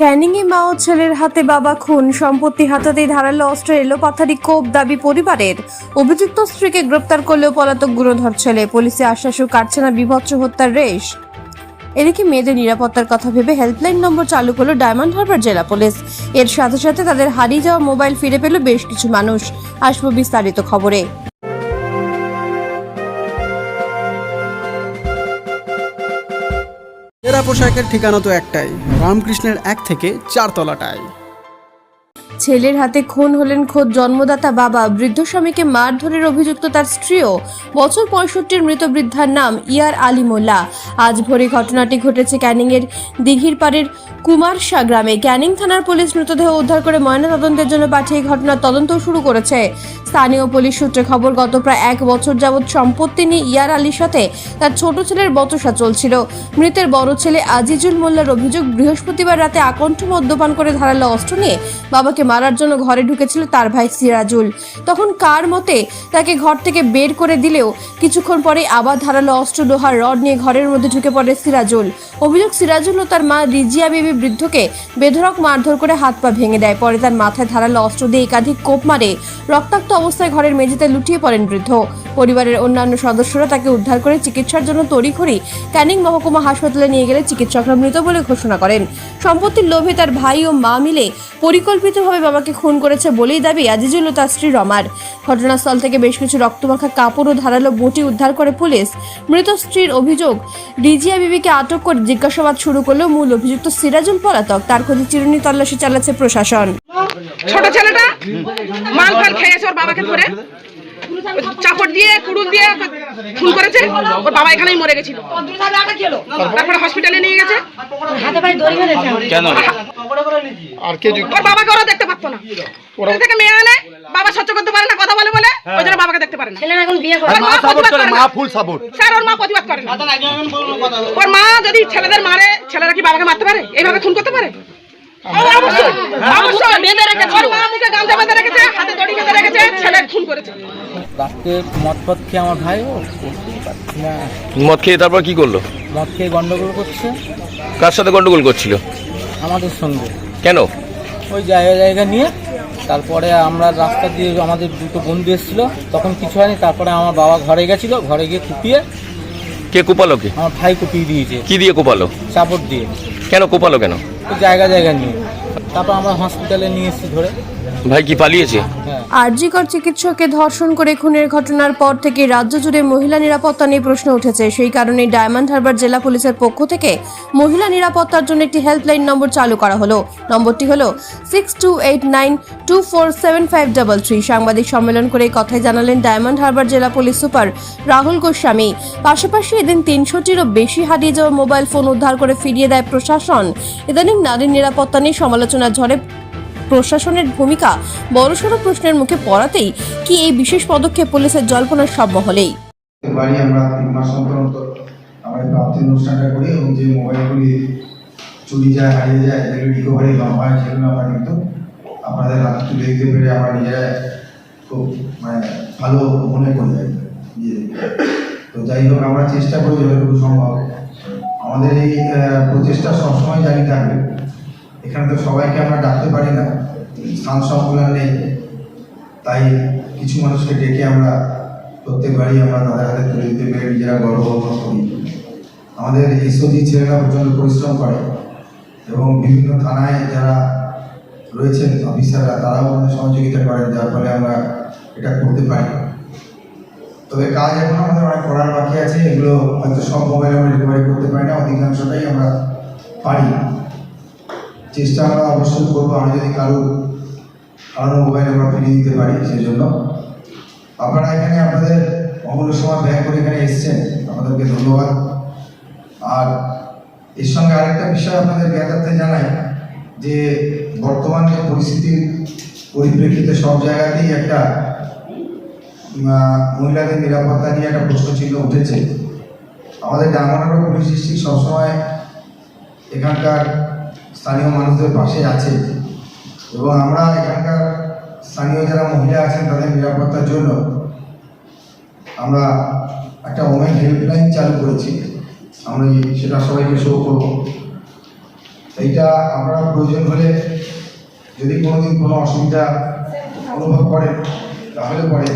ক্যানিংয়ে মা ও ছেলের হাতে বাবা খুন। সম্পত্তি হাতাতেই ধারালো অস্ত্র এলো পাথারি কোপ দাবি পরিবারের। অভিযুক্ত স্ত্রীকে গ্রেপ্তার করলেও পলাতক গুণধর ছেলে। পুলিশে আশ্বাসও কাটছে না বিভৎস হত্যার রেশ। এদিকে মেয়েদের নিরাপত্তার কথা ভেবে হেল্পলাইন নম্বর চালু করল ডায়মন্ড হারবার জেলা পুলিশ। এর সাথে সাথে তাদের হারিয়ে যাওয়া মোবাইল ফিরে পেল বেশ কিছু মানুষ। আসব বিস্তারিত খবরে। পোশাকের ঠিকানা তো একটাই রামকৃষ্ণের এক থেকে চারতলাটায় ছেলের হাতে খুন হলেন খোদ জন্মদাতা বাবা। বৃদ্ধ স্বামীকে মারধরের অভিযুক্ত তার স্ত্রীও। বছর পঁয়ষট্টির মৃত বৃদ্ধার নাম ইয়ার আলী মোল্লা আজ ভোরে ঘটনাটি ঘটেছে ক্যানিংয়ের দিঘির পাড়ের কুমারশা গ্রামে। ক্যানিং থানার পুলিশ মৃতদেহ উদ্ধার করে ময়নাতদন্তের জন্য পাঠিয়ে ঘটনার তদন্ত শুরু করেছে। স্থানীয় পুলিশ সূত্রে খবর, গত প্রায় এক বছর যাবৎ সম্পত্তি নিয়ে ইয়ার আলীর সাথে তার ছোট ছেলের বচসা চলছিল। মৃতের বড় ছেলে আজিজুল মোল্লার অভিযোগ বৃহস্পতিবার রাতে আকণ্ঠ মদ্যপান করে ধারালো অস্ত্র নিয়ে বাবাকে মারার জন্য ঘরে ঢুকেছিল তার ভাই সিরাজুল। তখন কার মতে তাকে ঘর থেকে বের করে দিলেও কিছুক্ষণ পরে আবার ধারালো অস্ত্র লোহার রড নিয়ে ঘরের মধ্যে ঢুকে পড়ে সিরাজুল। অভিযোগ সিরাজুল ও তার মা রিজিয়া বিবি বৃদ্ধকে বেধরক মারধর করে হাত পা ভেঙে দেয়। পরে তার মাথায় ধারালো অস্ত্র দিয়ে একাধিক কোপ মারে। রক্তাক্ত অবস্থায় ঘরের মেঝেতে লুটিয়ে পড়েন বৃদ্ধ। পরিবারের অন্যান্য সদস্যরা তাকে উদ্ধার করে চিকিৎসার জন্য তড়িঘড়ি ক্যানিং মহকুমা হাসপাতালে নিয়ে গেলে চিকিৎসকরা মৃত বলে ঘোষণা করেন। সম্পত্তির লোভে তার ভাই ও মা মিলে পরিকল্পিতভাবে বাবাকে খুন করেছে বলেই দাবি আজিজুল ও তার স্ত্রী রমার। ঘটনাস্থল থেকে বেশ কিছু রক্তমাখা কাপড় ও ধারালো বটি উদ্ধার করে পুলিশ। মৃত স্ত্রীর অভিযোগ রিজিয়া বিবিকে আটক করে জিজ্ঞাসাবাদ শুরু করলেও মূল অভিযুক্ত সিরাজুল পলাতক। তার খোঁজে চিরুনি তল্লাশি চালাচ্ছে প্রশাসন। ছোট ছেলেটা মাল ফাল খেয়েছে ওর বাবাকে ধরে। চাপড় দিয়ে কুড়ুল দিয়ে খুন করেছে। ওর বাবা এখানেই মরে গেছিল। তারপরে হসপিটালে নিয়ে গেছে। কেন? আর কে যুক্ত ওর বাবাকে ওরা দেখতে পারতো না। ওরা থেকে মেয়ে আনে বাবা সহ্য করতে পারে না কথা বলে বলে ওই জন্য বাবাকে দেখতে পারে না। ওর মা প্রতিবাদ করে না। ফুল সাপোর্ট স্যার ওর মা প্রতিবাদ করে না। ওর মা যদি ছেলেদের মারে ছেলেরা কি বাবাকে মারতে পারে? এইভাবে খুন করতে পারে? আমার ভাই মদ খেয়ে তারপর কি করল? মদ খেয়ে গন্ডগোল করছে। কার সাথে গন্ডগোল করছিল? আমাদের সঙ্গে। কেন? ওই জায়গা জায়গা নিয়ে তারপরে আমরা রাস্তা দিয়ে আমাদের দুটো বন্ধু এসেছিল তখন কিছু হয়নি তারপরে আমার বাবা ঘরে গেছিল ঘরে গিয়ে কুপিয়ে কে কোপালো কে? আমার ভাই কুপিয়ে দিয়েছে। কি দিয়ে কোপালো? চাপড় দিয়ে। কেন কোপালো কেন? ওই জায়গা জায়গা নিয়ে। তারপর আমরা হসপিটালে নিয়ে এসেছি ধরে। ভাই কি পালিয়েছে? আরজিকর চিকিৎসককে ধর্ষণ করে খুনের ঘটনার পর থেকে রাজ্য জুড়ে মহিলা নিরাপত্তা নিয়ে প্রশ্ন উঠেছে। সেই কারণেই ডায়মন্ড হারবার জেলা পুলিশের পক্ষ থেকে মহিলা নিরাপত্তার জন্য একটি হেল্পলাইন নম্বর চালু করা হলো। নম্বরটি হলো six two eight nine two four seven five double three সাংবাদিক সম্মেলন করে কথাই জানালেন ডায়মন্ড হারবার জেলা পুলিশ সুপার রাহুল গোস্বামী। পাশাপাশি এদিন তিনশোটিরও বেশি হারিয়ে যাওয়া মোবাইল ফোন উদ্ধার করে ফিরিয়ে দেয় প্রশাসন। ইদানিং নারীর নিরাপত্তা নিয়ে সমালোচনার ঝড়ে প্রশাসনের ভূমিকা বড়সড় প্রশ্নের মুখে পড়াতেই কি এই বিশেষ পদক্ষেপ পুলিশের জল্পনার সব মহলেই বাড়ি আমরা তিন মাস অন্তর অনুষ্ঠানটা করি এবং যে মোবাইলগুলি চুরি যায় হারিয়ে যায় যেগুলো রিকভারি করা হয় সেগুলো আমরা কিন্তু আপনাদের হাতে তুলে দিতে পেরে আমরা নিজেরা খুব মানে ভালো মনে করি কি, তো যাই হোক আমরা চেষ্টা করি যতটুকু সম্ভব। আমাদের এই প্রচেষ্টা সবসময় জারি থাকবে। এখানে তো সবাইকে আমরা ডাকতে পারি না। স্থান সংকুলন নেই। তাই কিছু মানুষকে ডেকে আমরা প্রত্যেকবারই আমরা তাদের হাতে তুলে দিতে পেরে নিজেরা গর্ব করি। আমাদের এসওজি ছেলেরা প্রচণ্ড পরিশ্রম করে এবং বিভিন্ন থানায় যারা রয়েছেন অফিসাররা, তারাও আমাদের সহযোগিতা করেন, যার ফলে আমরা এটা করতে পারি। তবে কাজ এখন আমাদের অনেক করার বাকি আছে। এগুলো হয়তো সব মোবাইল আমরা রিকভারি করতে পারি না, অধিকাংশটাই আমরা পারি। চেষ্টা আমরা অবশ্যই করব। আমরা যদি কারও কারও মোবাইল আমরা ফিরিয়ে দিতে পারি সেই জন্য আপনারা এখানে আপনাদের অমূল্য সময় ব্যয় করে এখানে এসেছেন, আপনাদেরকে ধন্যবাদ। আর এর সঙ্গে আরেকটা বিষয় আপনাদের জ্ঞাতার্থে জানাই, যে বর্তমান যে পরিস্থিতির পরিপ্রেক্ষিতে সব জায়গাতেই একটা মহিলাদের নিরাপত্তা নিয়ে একটা প্রশ্ন চিহ্ন উঠেছে। আমাদের ডাঙ্গানোর পুলিশ ডিস্ট্রিক্ট সবসময় এখানকার স্থানীয় মানুষদের পাশে আছে। এবং আমরা এখানকার স্থানীয় যারা মহিলা আছেন তাদের নিরাপত্তার জন্য আমরা একটা ওমেন হেল্পলাইন চালু করেছি। আমরা সেটা সবাইকে শো করব। এইটা আপনারা প্রয়োজন হলে যদি কোনোদিন কোনো অসুবিধা অনুভব করেন তাহলে পরে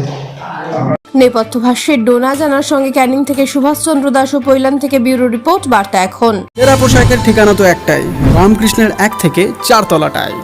নেপথ্য ভাষ্যের ডোনা জানার সঙ্গে ক্যানিং থেকে সুভাষচন্দ্র দাস ও পৈলান থেকে ব্যুরো রিপোর্ট বার্তা এখন। সেরা পোশাকের ঠিকানা তো একটাই রামকৃষ্ণের এক থেকে চার তলাটায়